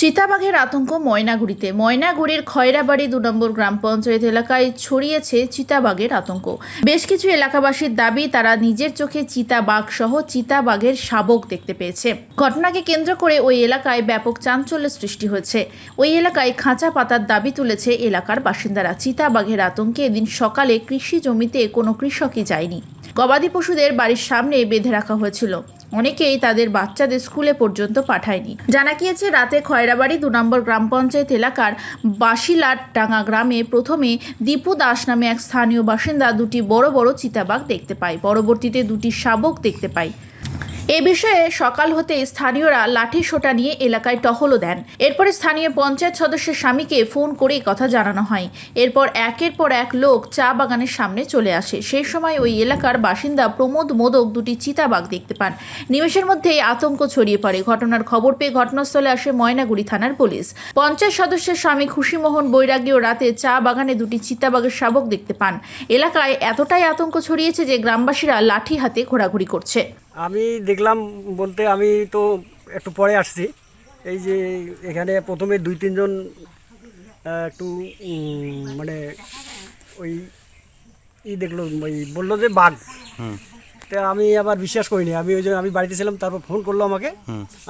চিতাবাঘের আতঙ্ক ময়নাগুড়িতে। ময়নাগুড়ির খয়রাবাড়ি দু নম্বর গ্রাম পঞ্চায়েত এলাকায় ছড়িয়েছে চিতাবাঘের আতঙ্ক। বেশ কিছু এলাকাবাসীর দাবি, তারা নিজের চোখে চিতাবাঘ সহ চিতাবাঘের শাবক দেখতে পেয়েছে। ঘটনাকে কেন্দ্র করে ওই এলাকায় ব্যাপক চাঞ্চল্য সৃষ্টি হয়েছে। ওই এলাকায় খাঁচা পাতার দাবি তুলেছে এলাকার বাসিন্দারা। চিতাবাঘের আতঙ্কে এদিন সকালে কৃষি জমিতে কোনো কৃষকই যায়নি। গবাদি পশুদের বাড়ির সামনে বেঁধে রাখা হয়েছিল। অনেকেই তাদের বাচ্চাদের স্কুলে পর্যন্ত পাঠায়নি। জানা গিয়েছে, রাতে খয়রাবাড়ি দু নম্বর গ্রাম পঞ্চায়েত এলাকার বাসিলাট ডাঙ্গা গ্রামে প্রথমে দীপু দাস নামে এক স্থানীয় বাসিন্দা দুটি বড় বড় চিতাবাঘ দেখতে পায়। পরবর্তীতে দুটি শাবক দেখতে পায়। এ বিষয়ে সকাল হতে স্থানীয়রা লাঠি সোটা নিয়ে এলাকায় টহলও দেন। এরপরে স্থানীয় পঞ্চায়েত সদস্যের স্বামীকে ফোন করে কথা জানানো হয়। এরপর একের পর এক লোক চা বাগানের সামনে চলে আসে। সেই সময় ওই এলাকার বাসিন্দা প্রমোদ মোদক দুটি চিতাবাঘ দেখতে পান। নিমেষের মধ্যেই আতঙ্ক ছড়িয়ে পড়ে। ঘটনার খবর পেয়ে ঘটনাস্থলে আসে ময়নাগুড়ি থানার পুলিশ। পঞ্চায়েত সদস্যের স্বামী খুশিমোহন বৈরাগীয় রাতে চা বাগানে দুটি চিতাবাঘের শাবক দেখতে পান। এলাকায় এতটাই আতঙ্ক ছড়িয়েছে যে গ্রামবাসীরা লাঠি হাতে ঘোরাঘুরি করছে। আমি দেখলাম বলতে আমি তো একটু পরে আসছি। এই যে এখানে প্রথমে দুই তিনজন একটু মানে ওই ই দেখল ওই বলল যে বাঘ। তা আমি আবার বিশ্বাস করিনি। আমি ওই জন্য আমি বাড়িতে ছিলাম তারপর ফোন করল আমাকে।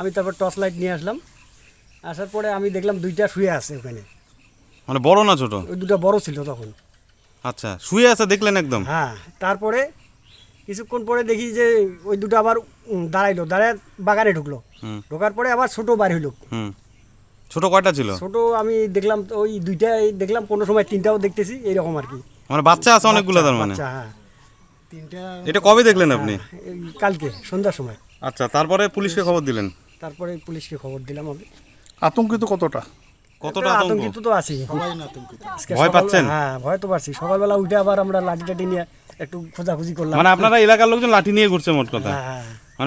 আমি তারপর টর্চ লাইট নিয়ে আসলাম। আসার পরে আমি দেখলাম দুইটা শুয়ে আছে ওখানে। মানে বড় না ছোট? ওই দুটো বড় ছিল তখন। আচ্ছা শুয়ে আছে দেখলেন একদম? হ্যাঁ তারপরে কিছুক্ষণ পরে দেখি যে ওই দুটো আবার দাঁড়াইলো দাঁড়ায় বাগানে ঢুকলো। ঢোকার পরে আবার ছোট বার হইল। ছোট কয়টা ছিল? ছোট আমি দেখলাম তো ওই দুইটাই দেখলাম কোনো সময় তিনটাও দেখতেছি এইরকম আর কি। মানে বাচ্চা আছে অনেকগুলো তার মানে? বাচ্চা, হ্যাঁ। তিনটা এটা কবে দেখলেন আপনি? কালকে সন্ধ্যার সময়। আচ্ছা তারপরে পুলিশকে খবর দিলেন? তারপরে পুলিশকে খবর দিলাম আমি। আতঙ্কিত কতটা? কতটা আতঙ্কিত তো আছি ভয় পাচ্ছেন? হ্যাঁ ভয় তো পাচ্ছি। সকালবেলা উঠে আবার আমরা লাঠি টাঠি নিয়ে একটু খোঁজাখুঁজি করলাম। মানে আপনারা এলাকার লোকজন লাঠি নিয়ে ঘুরছে মোট কথা। হ্যাঁ হ্যাঁ।